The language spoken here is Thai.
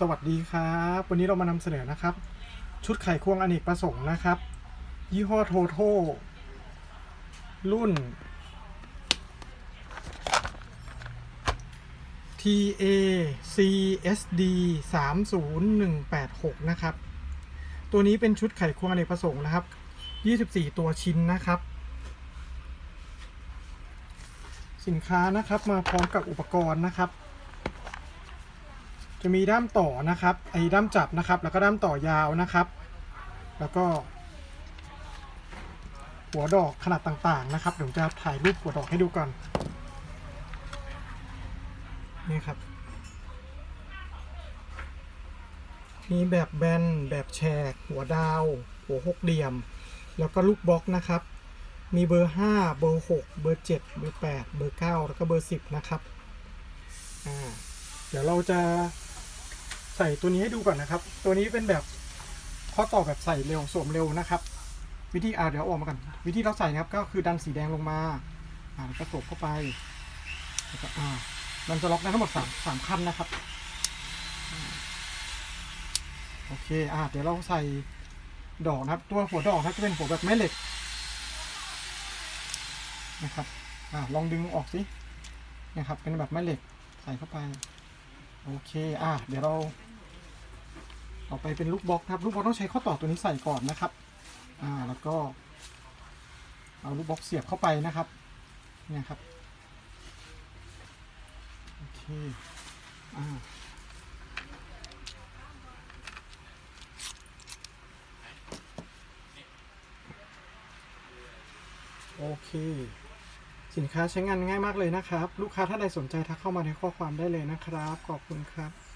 สวัสดีครับ วันนี้เรามานำเสนอนะครับ ชุดไข่ควงอเนกประสงค์นะครับ ยี่ห้อโทโทรุ่น TA CSD 30186 นะครับ ตัวนี้เป็นชุดไข่ควงอเนกประสงค์นะครับ 24 ตัวชิ้นนะครับ สินค้านะครับมาพร้อมกับอุปกรณ์นะครับ จะมีด้ามต่อนะครับไอ้ด้ามจับนะครับ แล้วก็ด้ามต่อยาวนะครับ แล้วก็ หัวดอกขนาดต่างๆนะครับเดี๋ยวจะถ่ายรูปหัวดอกให้ดูก่อนนี่ครับ มีแบบแบนแบบแฉกหัวดาว หัวหกเหลี่ยม แล้วก็ลูกบล็อกนะครับ มีเบอร์ 5 เบอร์ 6 เบอร์ 7 เบอร์ 8 เบอร์ 9 แล้วก็เบอร์ 10 นะครับ อ่า เดี๋ยวเราจะ ใส่ตัวนี้ให้ดูก่อนนะครับ ตัวนี้เป็นแบบข้อต่อแบบใส่เร็วสวมเร็วนะครับ วิธีอ่าเดี๋ยวออกมาก่อนวิธีเราใส่นะครับก็คือดันสีแดงลงมาอ่าแล้วก็ตบเข้าไปแล้วก็อ่ามันจะล็อกได้ทั้งหมดสามสามขั้นนะครับอโอเคอ่าเดี๋ยวเราใส่ดอกนะครับ ตัวหัวดอกนะจะเป็นหัวแบบแม่เหล็กนะครับอ่าลองดึงออกสินะครับเป็นแบบแม่เหล็กใส่เข้าไป โอเค อ่าเดี๋ยวเราต่อไปเป็นลูกบล็อกนะครับ ลูกบล็อกต้องใช้ข้อต่อตัวนี้ใส่ก่อนนะครับ อ่า แล้วก็ เอาลูกบล็อกเสียบเข้าไปนะครับ เนี่ยครับ โอเค อ่า โอเค สินค้าใช้งานง่ายมากเลยนะครับ ลูกค้าท่านใดสนใจทักเข้ามาในข้อความได้เลยนะครับ ขอบคุณครับ